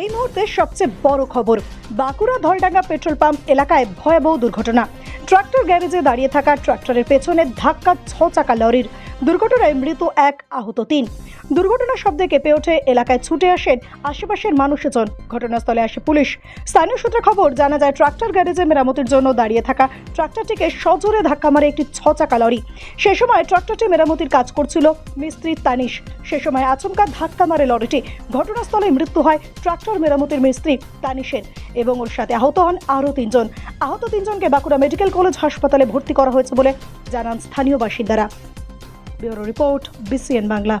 এই মুহূর্তে সবচেয়ে বড় খবর, বাঁকুড়া ধলডাঙ্গা পেট্রোল পাম্প এলাকায় ভয়াবহ দুর্ঘটনা। ট্রাক্টর গ্যারেজে দাঁড়িয়ে থাকা ট্রাক্টরের পেছনে ধাক্কা ছ চাকা লরির দুর্ঘটনায় মৃত এক আহত তিন। দুর্ঘটনার শব্দে কেঁপে ওঠে, এলাকায় ছুটে আসেন আশেপাশের মানুষজন। ঘটনাস্থলে আসে পুলিশ। স্থানীয় সূত্রে খবর, জানা যায় ট্রাক্টর গ্যারেজে মেরামতির জন্য দাঁড়িয়ে থাকা ট্রাক্টরটিকে সজোরে ধাক্কা মারে একটি ছ চাকা লরি। সে সময় ট্রাক্টরটি মেরামতির কাজ করছিল মিস্ত্রি তানিশ। সে সময় আচমকা ধাক্কা মারে লরিটি। ঘটনাস্থলে মৃত্যু হয় ট্রাক্টর মেরামতির মিস্ত্রি তানিশের এবং ওর সাথে আহত হন আরও তিনজন। আহত তিনজনকে বাঁকুড়া মেডিকেল কলেজ হাসপাতালে ভর্তি করা হয়েছে বলে জানান স্থানীয় বাসিন্দারা। Bureau report BCN Bangla.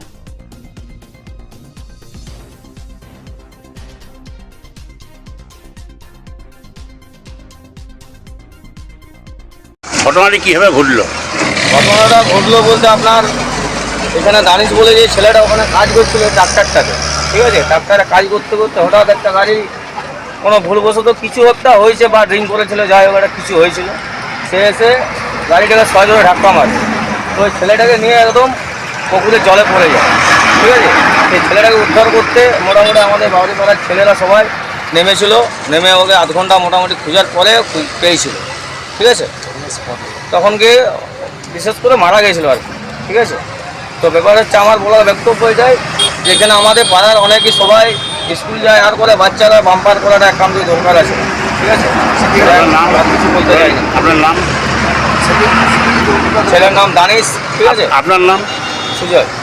ঘটনাটি কীভাবে ঘটলো? ঘটনাটা ঘটলো বলতে আপনার এখানে দানিশ বলে যে ছেলেটা ওখানে কাজ করছিল ট্রাক্টারটাতে ঠিক আছে? ট্রাক্টারে কাজ করতে করতে হঠাৎ একটা গাড়ি কোনো ভুলবশত কিছু একটা হয়েছে বা ড্রিঙ্ক করেছিল, যাই হোক, একটা কিছু হয়েছিল। সে এসে গাড়িটাকে সহজে ধাক্কা মারে। তো ওই ছেলেটাকে নিয়ে একদম পুকুরে জলে পড়ে যায়, ঠিক আছে? সেই ছেলেটাকে উদ্ধার করতে মোটামুটি আমাদের বাড়ি পাড়ার ছেলেরা সবাই নেমেছিল। নেমে ওকে আধ ঘণ্টা মোটামুটি খোঁজার পরে পেয়েছিল, ঠিক আছে? তখন গিয়ে বিশেষ করে মারা গেছিল আর কি ঠিক আছে? তো ব্যাপার হচ্ছে আমার বলার বক্তব্য যায় যেখানে আমাদের পাড়ার অনেকে সবাই স্কুল যায় আর করে বাচ্চারা বাম্পার করার করাটা একান্ত দরকার আছে ঠিক আছে? কিছু বলতে চাই আপনার নাম? ছেলের নাম দানিশ ঠিক আছে? আপনার নাম? সুজয়।